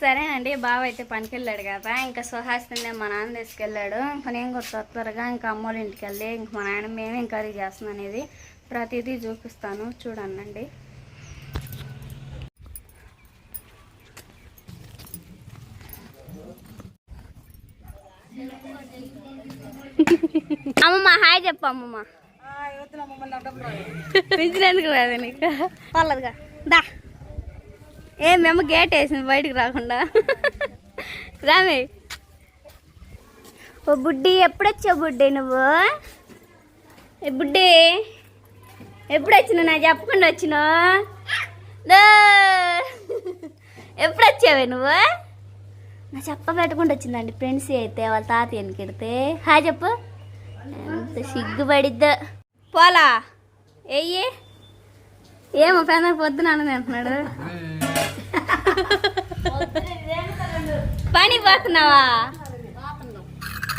సరేనండి బావ అయితే పనికి వెళ్ళాడు కదా. ఇంకా సుహాసిని మా నాన్న తీసుకెళ్ళాడు. ఇంకా నేను కూడా త్వర త్వరగా ఇంకా అమ్మోళ్ళ ఇంటికి వెళ్ళి ఇంక మా నాయన మేమేం కర్రీ చేస్తున్నాం అనేది ప్రతిదీ చూపిస్తాను. చూడండి అమ్మమ్మ హాయ్ చెప్పు అమ్మమ్మ. పిలిచినందుకు రాదు నీకు? పర్లేదుగా. దా. ఏ మేము గేట్ వేసింది బయటికి రాకుండా. రామే. ఓ బుడ్డి ఎప్పుడు వచ్చావు బుడ్డి నువ్వు? ఏ బుడ్డి ఎప్పుడు వచ్చినావు నా చెప్పకుండా వచ్చినావు? దో. ఎప్పుడు వచ్చావే నువ్వు? నా చెప్ప పెట్టకుండా వచ్చిందండి ఫ్రెండ్స్ అయితే వాళ్ళ తాత వెనకెడితే హాయ్ చెప్పు. ఎంత పోలా. ఎయ్యి ఏమో పెద్ద పొద్దున అంటున్నాడు. పని పోతున్నావా?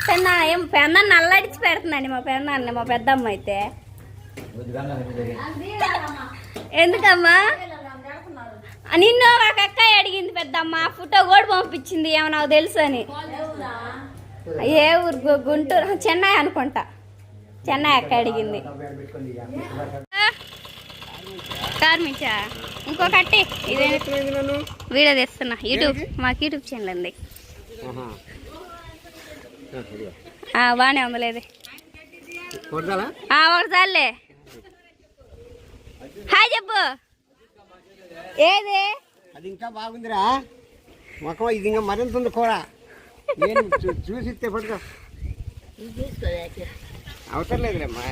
పెన్న ఏం పెన్న నల్లడిచి పెడుతుందండి మా పెన్న మా పెద్దమ్మ అయితే. ఎందుకమ్మా? నిన్ను ఒక అక్క అడిగింది పెద్దమ్మ ఫోటో కూడా పంపించింది ఏమో నాకు తెలుసు అని. ఏ ఊరు? గుంటూరు చెన్నై అనుకుంటా. చెన్నై అక్క అడిగింది. కార్మించా ఇంకొకటి ఇదే. వీడియో తెస్తున్నా. యూట్యూబ్ మాకు యూట్యూబ్ ఛానల్ ఉంది. ఆ, బాగానే ఉందిలేదు ఒకటి చాలే హాయ్ చెప్పు. ఏది? అది ఇంకా బాగుందిరా. మొక్క ఇది ఇంకా మరింత ఉంది కూర నేను చూ- చూసి అవసరం లేదులేమ్మా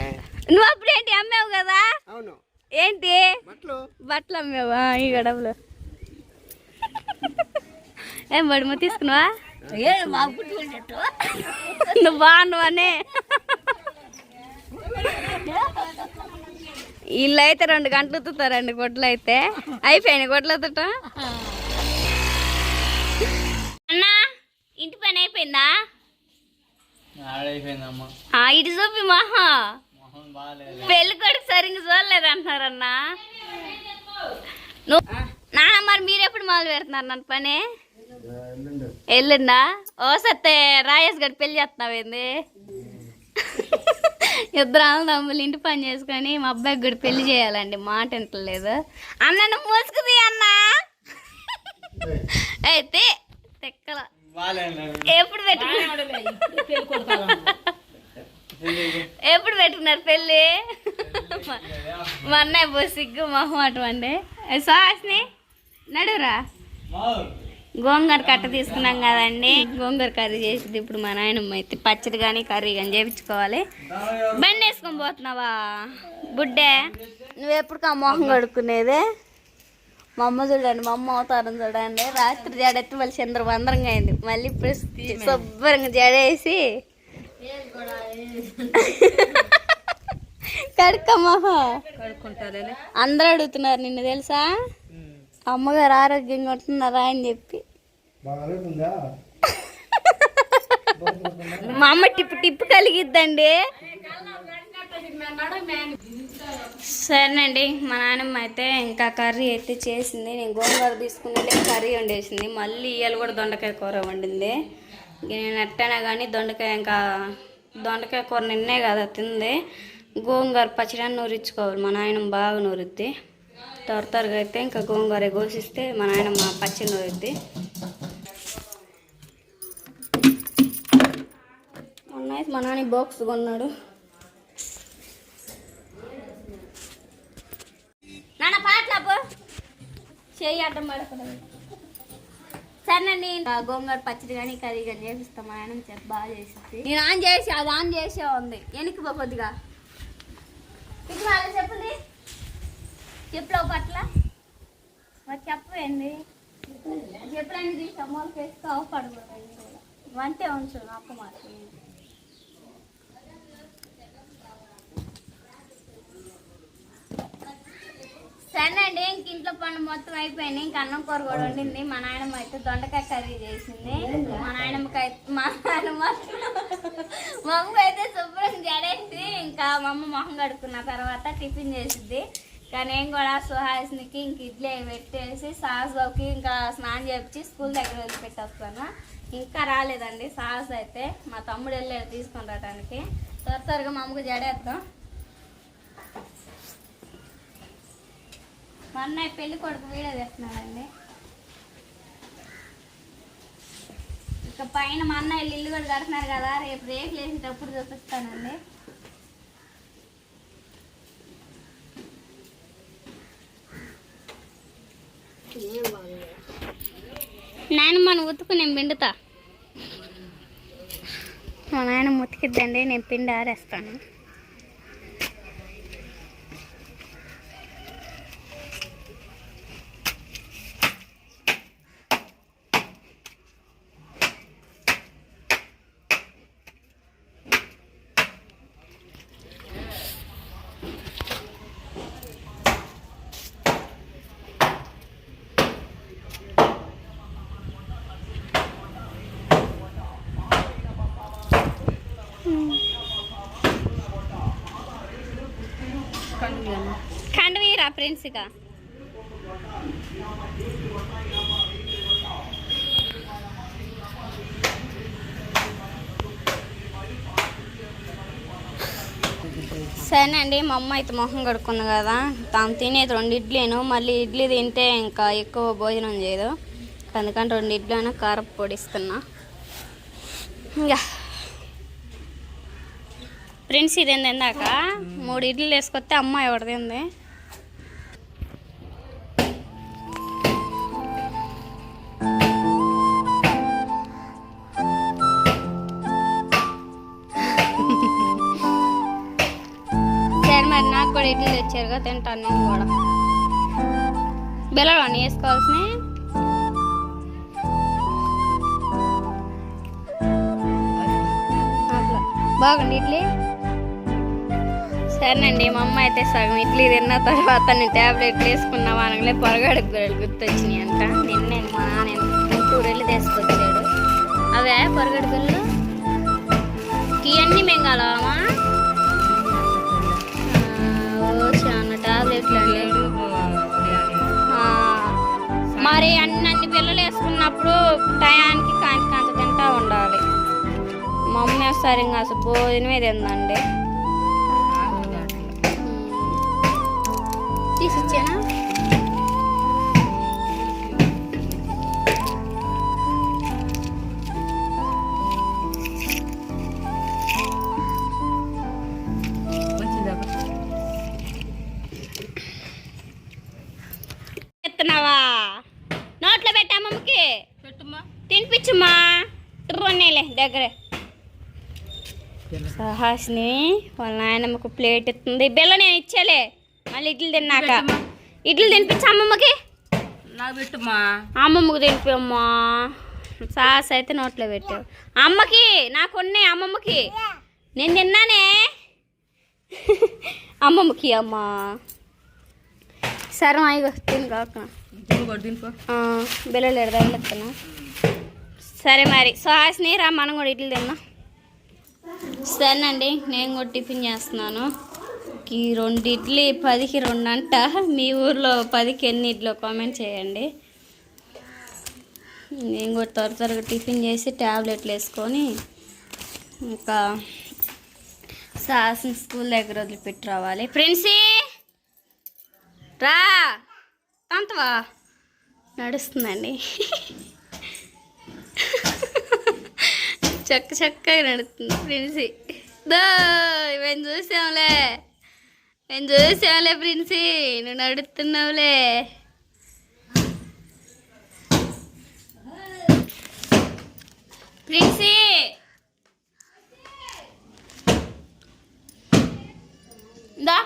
నువ్వు అప్పుడేంటి అమ్మావు కదా? అవును. ఏంటి? బట్టలు. అమ్మావా ఈ గడవలు ఏం బడిమ తీసుకున్నావా? నువ్వు బాగున్నావనే ఇల్లు అయితే రెండు గంటలు ఉతుతారండి గుడ్లు అయితే అయిపోయినాయి గుడ్లు ఉతట అన్నా ఇంటి పని అయిపోయిందా? ఇటు చూపి మహా. పెళ్ళి కొడుకు సరిగ్గా చూడలేదు అంటున్నారన్నా నువ్వు నాన్న మరి మీరు ఎప్పుడు మొదలు పెడుతున్నారు నన్ను పని? ఎల్లుండా ఓ సత్తే రాయేష్ గడి పెళ్ళి చేస్తున్నావేంది ఇద్దరు తమ్ముళ్ళు ఇంటి పని చేసుకొని మా అబ్బాయికి కూడా పెళ్ళి చేయాలండి మాట వింటలేదు అన్న నువ్వు మోసుకుది అన్న. అయితే తెక్కల. ఎప్పుడు పెట్టుకున్నారు ఎప్పుడు పెట్టుకున్నారు పెళ్ళి? మా అన్నయ్య పో సిగ్గు మొహమాటం అండి సాస్ని నడురా గోంగూర కట్ట తీసుకున్నాం కదండి. గోంగూర కర్రీ చేసింది ఇప్పుడు మా నాయనమ్మ అయితే. పచ్చడి కానీ కర్రీ కానీ చేయించుకోవాలి బండి వేసుకొని పోతున్నావా? బుడ్డే. నువ్వు ఎప్పుడు ఆ మొహం కడుక్కునేదే? మా అమ్మ చూడండి మా అమ్మ అవతారం చూడండి. రాత్రి జడెత్తి మళ్ళీ చంద్ర వందరంగా అయింది. మళ్ళీ ఇప్పుడు శుభ్రంగా జడేసి కడుక్కమ్మా అందరూ అడుగుతున్నారు నిన్ను తెలుసా? అమ్మగారు ఆరోగ్యంగా ఉంటున్నారా అని చెప్పి. మా అమ్మ టిప్పు టిప్పు కలిగిద్దండి. సరేనండి మా నాన్నమ్మ అయితే ఇంకా కర్రీ అయితే చేసింది. నేను గోంగూర తీసుకుని కర్రీ వండేసింది. మళ్ళీ ఇవాళ కూడా దొండకాయ కూర వండింది. నేను ఎట్టైనా కానీ దొండకాయ ఇంకా దొండకాయ కూర నిన్నే కదా తింది. గోంగూర పచ్చడి నూరించుకోవాలి. మా నాయనమ్మ బాగా నూరుద్ది. త్వర త్వరగా అయితే ఇంకా గోంగూర కోసిస్తే మా నాయన మా పచ్చడి నూరుద్ది. మొన్న అయితే మా నాన్న బాక్స్ కొన్నాడు. నాన్న పాటలాపు చేయి అడ్డం పడకూడదు సరేనండి ఆ గోంగూర పచ్చడి కానీ కర్రీ కానీ చేపిస్తాం మా ఆయన చెప్పి బాగా చేసింది నేను ఆన్ చేసి అది ఆన్ చేసే ఉంది. వెనక్కి పో చెప్పండి ఇది వాళ్ళ చెప్పుంది చెప్పులో పట్ల మరి చెప్పండి చెప్పులన్నీ తీసి అమ్మోళ్ళకి వేస్తే అవపడకూడదు వంతే ఉంచు అప్పు మాత్రం సరే అండి ఇంక ఇంట్లో పనులు మొత్తం అయిపోయింది ఇంక అన్నం కూర కూడా వండింది. మా నాయనమ్మ అయితే దొండకాయ కర్రీ చేసింది. మా నాయనమ్మకి అయితే మా నాయనమ్మ మా అయితే శుభ్రం జడేసి ఇంకా మా అమ్మ మొహం కడుక్కున్న తర్వాత టిఫిన్ చేసింది కానీ ఏం కూడా సుహాసినికి ఇంక ఇడ్లీ అవి పెట్టేసి సాహస్ బాబుకి ఇంకా స్నానం చేపించి స్కూల్ దగ్గర వదిలిపెట్టేస్తాను. ఇంకా రాలేదండి సాహస్ అయితే. మా తమ్ముడు వెళ్ళాడు తీసుకొని రావడానికి త్వర త్వరగా మా అమ్మకు జడేద్దాం. మా అన్నయ్య పెళ్ళి కొడుకు వీడియో తెస్తున్నాడండి. ఇక పైన మా అన్నయ్య ఇల్లు కూడా కడుతున్నారు కదా రేపు రేపు వేసేటప్పుడు చూపిస్తానండి. నాయన మనం ఉతుకు నేను పిండుతా. మా నాయన ఉతికిద్దండి నేను పిండి ఆరేస్తాను. ఫ్రెండ్స్ ఇక సరే సరేనండి మా అమ్మ అయితే మొహం కడుక్కుంది కదా. తాను తినేది రెండు ఇడ్లీను మళ్ళీ ఇడ్లీ తింటే ఇంకా ఎక్కువ భోజనం చేయదు. అందుకని రెండు ఇడ్లీ అయినా పొడిస్తున్నా ఇంకా ఫ్రెండ్స్ ఇది ఏంది ఇందాక? మూడు ఇడ్లీలు వేసుకొస్తే అమ్మ ఎవరిది ఇడ్లీ నాకు తెచ్చారుగా తింటాను నేను కూడా. బెల్లలోని వేసుకోవాల్సినవి. బాగుంది ఇడ్లీ? సరేనండి మా అమ్మ అయితే సగం ఇడ్లీ తిన్న తర్వాత నేను ట్యాబ్లెట్లు వేసుకున్నాం అనగానే పొరగాడు గొర్రెలు గుర్తొచ్చినాయి అంట నిన్న మా నేను కూరలు తీసుకొచ్చాడు. అవే పొరగడి వేసుకున్నప్పుడు టయానికి కాంతి కాంతి తింటా ఉండాలి. మా అమ్మ ఇంకా అసలు భోజనమే తిందండి. తీసిచ్చానా? ఎత్తున్నావా? నోట్లో పెట్టా అమ్మమ్మకి తినిపించుమా ట్రొన్నేలే దగ్గరే. సహాస్ని వాళ్ళ నాయనమ్మకు ప్లేట్ ఇస్తుంది. బిల్ల నేను ఇచ్చేలే? మళ్ళీ ఇడ్లు తిన్నాక. ఇడ్లు తినిపించు అమ్మమ్మకి? అమ్మమ్మకి తినిపమ్మా సాస్ అయితే నోట్లో పెట్టావు అమ్మకి నాకు ఉన్నాయి అమ్మమ్మకి. నేను తిన్నానే. అమ్మమ్మకి అమ్మా. సరే ఇగో తిను కాక బిల్లలు ఎడదాను సరే మరి. సుహాసిని రా మనం కూడా ఇడ్లు తిన్నాం సరేనండి నేను కూడా టిఫిన్ చేస్తున్నాను. ఈ రెండు ఇడ్లీ పదికి రెండు అంట. మీ ఊర్లో పదికి ఎన్ని ఇడ్లు కామెంట్ చేయండి. నేను కూడా త్వర త్వరగా టిఫిన్ చేసి ట్యాబ్లెట్లు వేసుకొని ఇంకా సాసిన స్కూల్ దగ్గర వదిలిపెట్టి రావాలి. ఫ్రెండ్సీ రా! అంతవా నడుస్తుందండి. చక్క చక్కగా నడుస్తుంది ప్రిన్సీ. దో మేము చూసాంలే మేము చూసాంలే ప్రిన్సీ? నువ్వు నడుస్తున్నావులే. ప్రిన్సీ! దా.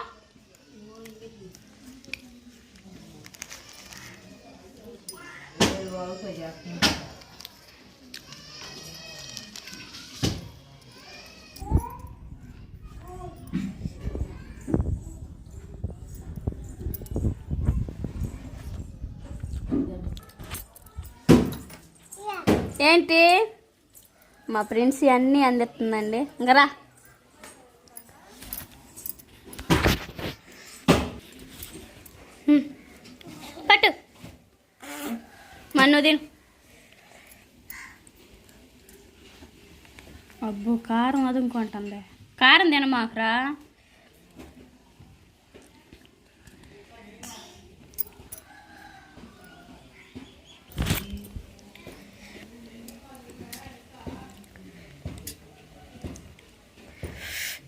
ఏంటి? మా ఫ్రెండ్స్ అన్నీ అందిస్తుందండి. ఇంకరా తిను అబ్బో కారం అదుముకుంటుంది కారం తినమాకరా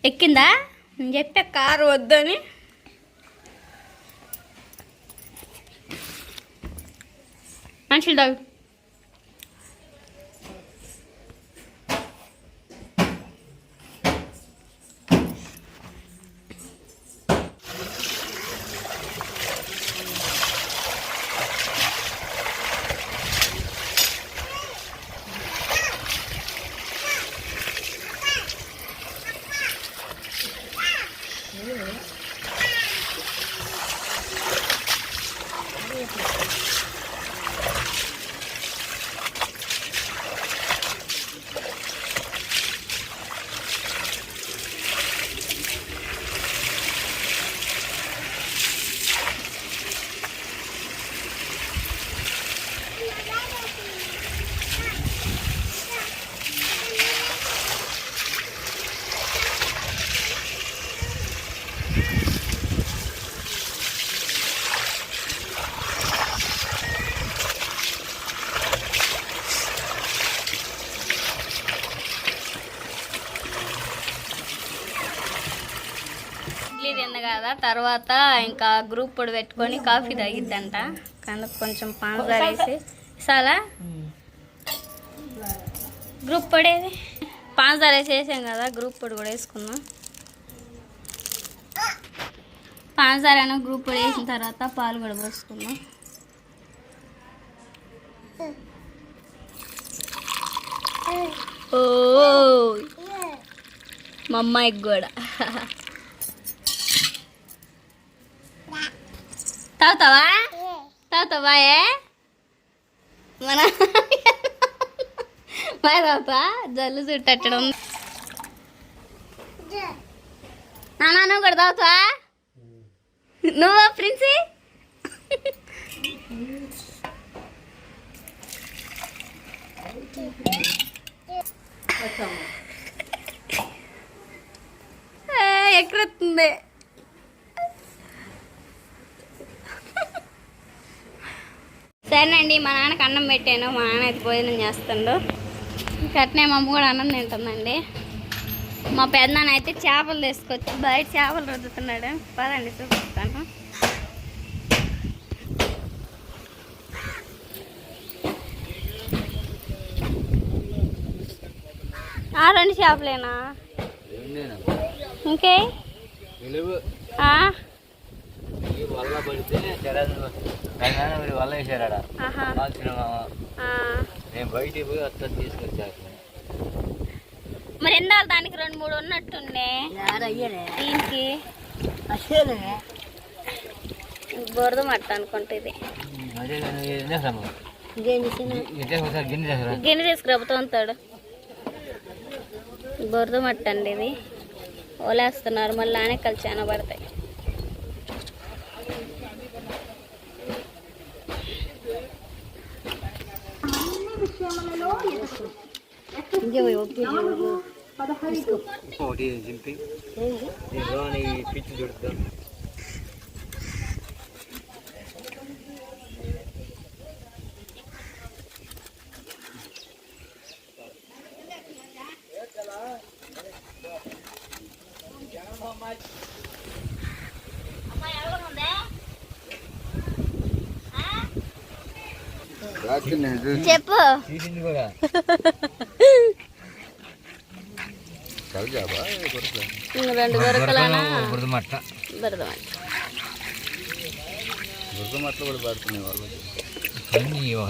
ఎక్కిందా? నేను చెప్పా కారు వద్దని. cancel đâu తిన్న కదా తర్వాత ఇంకా గ్రూప్ పొడి పెట్టుకొని కాఫీ తాగిద్దంట. కనుక కొంచెం పంచదార వేసి చాలా గ్రూప్ పొడేది ఏది? పంచదార వేసి కదా గ్రూప్ పొడి కూడా వేసుకుందాం. పంచదార అయినా గ్రూప్ పొడి వేసిన తర్వాత పాలు కూడా పోసుకుందాం. ఓ మా అమ్మాయికి కూడా. తాగుతావా? తాగుతావా ఏ? మన బాయ్ తాగుతా. జల్లు చుట్టట్టడం నాన్న నువ్వు కూడా తాగుతావా? నువ్వా ప్రిన్సీ? ఎక్కడొస్తుంది? సరేనండి మా నాన్నకి అన్నం పెట్టాను. మా నాన్న అయితే భోజనం చేస్తుండు. ఇంకా అట్నే మా అమ్మ కూడా అన్నం తింటుందండి. మా పెద్దనాన్న అయితే చేపలు తీసుకొచ్చి బయట చేపలు రుద్దుతున్నాడు. పదండి చూపిస్తాను. ఆ రెండు చేపలేనా? ఇంకే? వల్ల పడితే వల్ల వేసారాడ. నేను బయటికి పోయి అత్త తీసుకొచ్చాను. మరి ఎందాలు దానికి రెండు మూడు ఉన్నట్టుండే దీనికి? బురద మట్ట అనుకుంటే ఇది. గిన్నె తీసుకురాబోతూ ఉంటాడు బురద మట్ట అండి ఇది. ఓలేస్తున్నారు మళ్ళీ ఆనెక్కలు చాలా పడతాయి. ఒకటి చింపి దీంట్లో ఈ పిచ్చి చుడుతాం చెప్పు తీసింది కూడా ఇంక రెండు దొరకలానా ఒక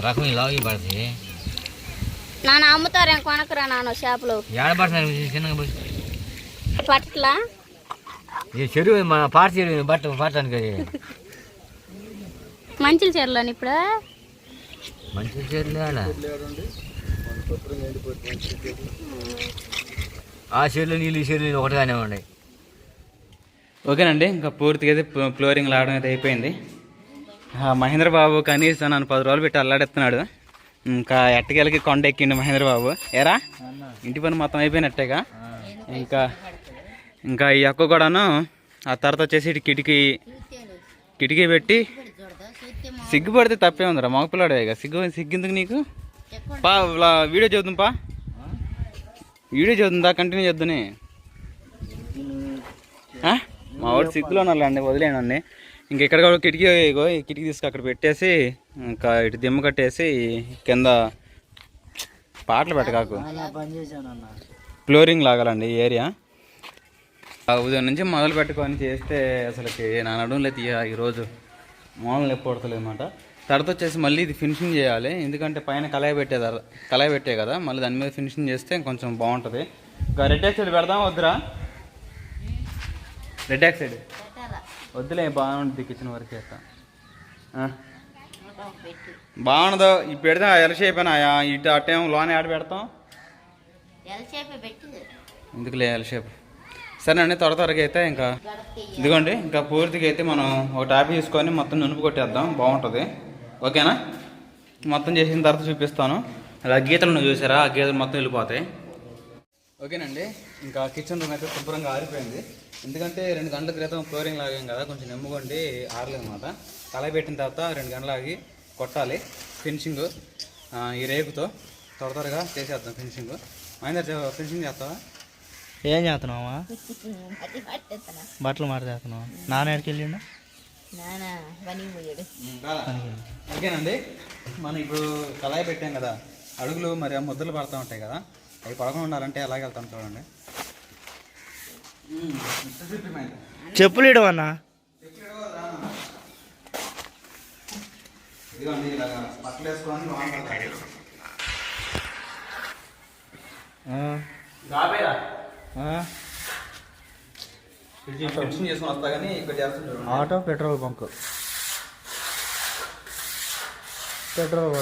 రకం పడుతుంది. నాన్న అమ్ముతారేం కొనకరా నాన్న చేపలు ఏడ పడుతున్నారు చిన్నగా పడి పట్ల ఈ చెరువు మన పాట చెరువు బట్ట పట్టడానికి అది మంచి చీరలోని ఇప్పుడు? మంచి చెరువు ఆడ. ఆ చెరువులో నీళ్ళు ఈ షేర్లు ఒకటిగానే ఉన్నాయి. ఓకేనండి ఇంకా పూర్తిగా అయితే ఫ్లోరింగ్ లాగడం అయితే అయిపోయింది. మహేంద్రబాబు మహేంద్ర బాబు కనీసం నన్ను పది రోజులు పెట్టి అల్లాడెత్తున్నాడు ఇంకా ఎట్టకెళ్ళకి కొండ ఎక్కిండు మహేంద్ర బాబు ఇంటి పని మొత్తం అయిపోయినట్టేగా? ఇంకా ఇంకా ఈ అక్క కూడాను ఆ తర్వాత వచ్చేసి కిటికీ కిటికీ పెట్టి సిగ్గుపడితే తప్పే ఉందిరా మగపిల్లాడే ఇక సిగ్గు సిగ్గిందుకు నీకు? పా వీడియో చూద్దాం పా వీడియో చూద్దా కంటిన్యూ చేద్దుని. మా వాడు సిగ్గులో ఉన్నారులేండి వదిలేనండి ఇంక ఇక్కడ కిటికీ కిటికీ తీసుకు అక్కడ పెట్టేసి ఇంకా ఇటు దిమ్మ కట్టేసి కింద పాటలు పెట్టకాకు. ఫ్లోరింగ్ లాగాలండి ఈ ఏరియా. ఆ ఉదయం నుంచి మొదలు పెట్టుకొని చేస్తే అసలుకి నా లేదు తీయ ఈరోజు మూలం పడతలేదు అన్నమాట తర్వాత వచ్చేసి మళ్ళీ ఇది ఫినిషింగ్ చేయాలి. ఎందుకంటే పైన కళాయి పెట్టేది కళాయి పెట్టే కదా. మళ్ళీ దాని మీద ఫినిషింగ్ చేస్తే కొంచెం బాగుంటుంది. ఇంకా రెడ్ సైడ్ పెడదాం వద్దురా? రెడ్ సైడ్ వద్దులే బాగుంటుంది కిచెన్ వరకు చేస్తా. బాగుండదు. ఈ పెడితే ఎల్ షేప్ ఇటు అట్టేం లోనే ఆడ పెడతాం. ఎందుకులే ఎల్ షేప్ సరేనండి త్వర త్వరగా అయితే ఇంకా ఇదిగోండి ఇంకా పూర్తిగా అయితే మనం ఒక టాప్ తీసుకొని మొత్తం నునుపు కొట్టేద్దాం. బాగుంటుంది. ఓకేనా? మొత్తం చేసిన తర్వాత చూపిస్తాను. అలా గీతలు నువ్వు చూసారా? ఆ గీతలు మొత్తం వెళ్ళిపోతాయి. ఓకేనండి. ఇంకా కిచెన్ రూమ్ అయితే శుభ్రంగా ఆరిపోయింది. ఎందుకంటే రెండు గంటల క్రితం ఫ్లోరింగ్ లాగాం కదా కొంచెం నెమ్ముకోండి ఆరలేదు అనమాట కళాయి పెట్టిన తర్వాత రెండు గంటలు ఆగి కొట్టాలి. ఫినిషింగ్ ఈ రేకుతో త్వర త్వరగా చేసేద్దాం ఫినిషింగ్ మహేందర్ ఫినిషింగ్ చేస్తావా? ఏం చేస్తున్నావా? బట్టలు మాట చేస్తున్నావా నాన్న ఎక్కడికి వెళ్ళిండు? ఓకేనండి. మనం ఇప్పుడు కళాయి పెట్టాం కదా అడుగులు మరి ఆ ముద్దలు పడతా ఉంటాయి కదా అవి పడకుండా ఉండాలంటే ఎలాగ వెళ్తాం చూడండి. చెప్పులు ఇడు అన్న ఇదిగోండి ఇలాగా బట్టలు వేసుకొని లోన పడతాయి. గాబేరా ఫినిషింగ్ చేసుకొని వస్తా కానీ ఇక్కడ చేస్తుంటారు. Auto petrol bunk. పెట్రోల్.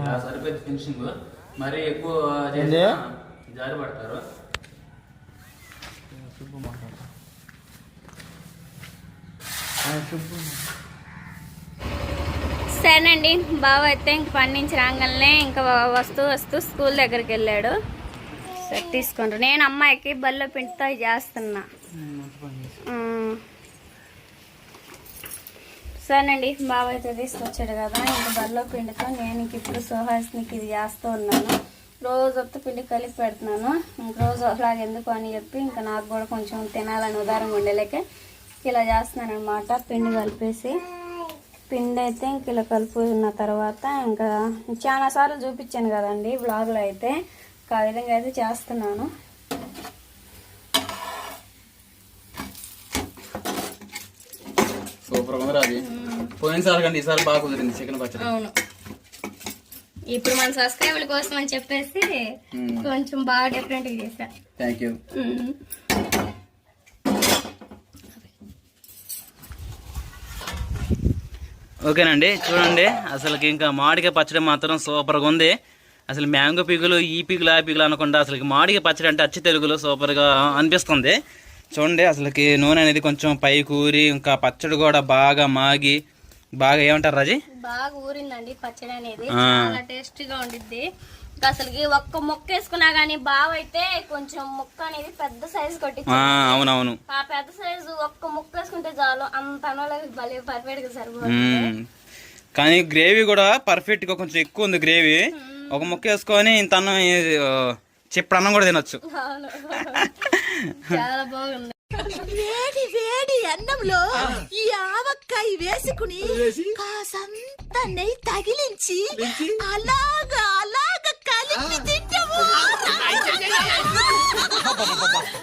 ఇలా సరిపోయింది ఫినిషింగ్. మరి ఎక్కువ జారి పడతారు. సుబ్బు మాట్లాడతా సుబ్బు సరేనండి. బావ అయితే ఇంక పని నుంచి రాగానే ఇంకా వస్తూ వస్తూ స్కూల్ దగ్గరికి వెళ్ళాడు. సరే తీసుకుంటారు నేను అమ్మాయికి బల్లో పిండితో చేస్తున్నా. సరేనండి. బావ అయితే తీసుకొచ్చాడు కదా. ఇంకా బల్లో పిండితో నేను ఇంక ఇప్పుడు సుహాస్నికి ఇది చేస్తూ ఉన్నాను. రోజు పిండి కలిపి పెడుతున్నాను. ఇంక రోజు అలాగ ఎందుకు అని చెప్పి ఇంకా నాకు కూడా కొంచెం తినాలని ఉదారంగా ఉండేలేక ఇలా చేస్తున్నాను అనమాట పిండి కలిపేసి. పిండి అయితే ఇంక ఇలా కలుపుకున్న తర్వాత ఇంకా చాలా సార్లు చూపించాను కదండి బ్లాగ్లో అయితే. ఇంకా ఆ విధంగా అయితే చేస్తున్నాను. సూపర్ ఉంది అది పోయినసారి కంటే ఈసారి బాగా కుదిరింది చికెన్ పచ్చడి. అవును. ఇప్పుడు మన సబ్స్క్రైబర్ల కోసం అని చెప్పేసి కొంచెం బాగా డిఫరెంట్గా చేశా. థ్యాంక్ యూ ఓకేనండి చూడండి. అసలుకి ఇంకా మామిడికాయ పచ్చడి మాత్రం సూపర్గా ఉంది. అసలు మ్యాంగో పీగులు ఈ పీగులు ఆ పీగులు అనకుండా అసలు మామిడికాయ పచ్చడి అంటే అచ్చి తెలుగులో సూపర్గా అనిపిస్తుంది. చూడండి అసలుకి నూనె అనేది కొంచెం పై కూరి ఇంకా పచ్చడి కూడా బాగా మాగి బాగా ఏమంటారు రాజీ? బాగా ఊరిందండి పచ్చడి అనేది. చాలా టేస్టీగా ఉండిద్ది. అసలుకి ఒక్క మొక్క వేసుకున్నా గానీ బాగా అయితే కొంచెం మొక్క అనేది పెద్ద సైజు కొట్టి ఆ, అవునవును. ఆ పెద్ద సైజు ఒక్క ముక్క వేసుకుంటే చాలు. అంత భలే పర్ఫెక్ట్గా సరిపోతుంది. కానీ గ్రేవీ కూడా పర్ఫెక్ట్గా కొంచెం ఎక్కువ ఉంది గ్రేవీ ఒక ముక్క వేసుకొని ఇంత అన్నం ఏ- ఆ, చెప్పు అన్నం కూడా తినొచ్చు. చాలా బాగుంది. వేడి వేడి అన్నంలో ఈ ఆవకాయ వేసుకుని కాసంత నెయ్యి తగిలించి అలాగా అలాగా కలిపి తింటాము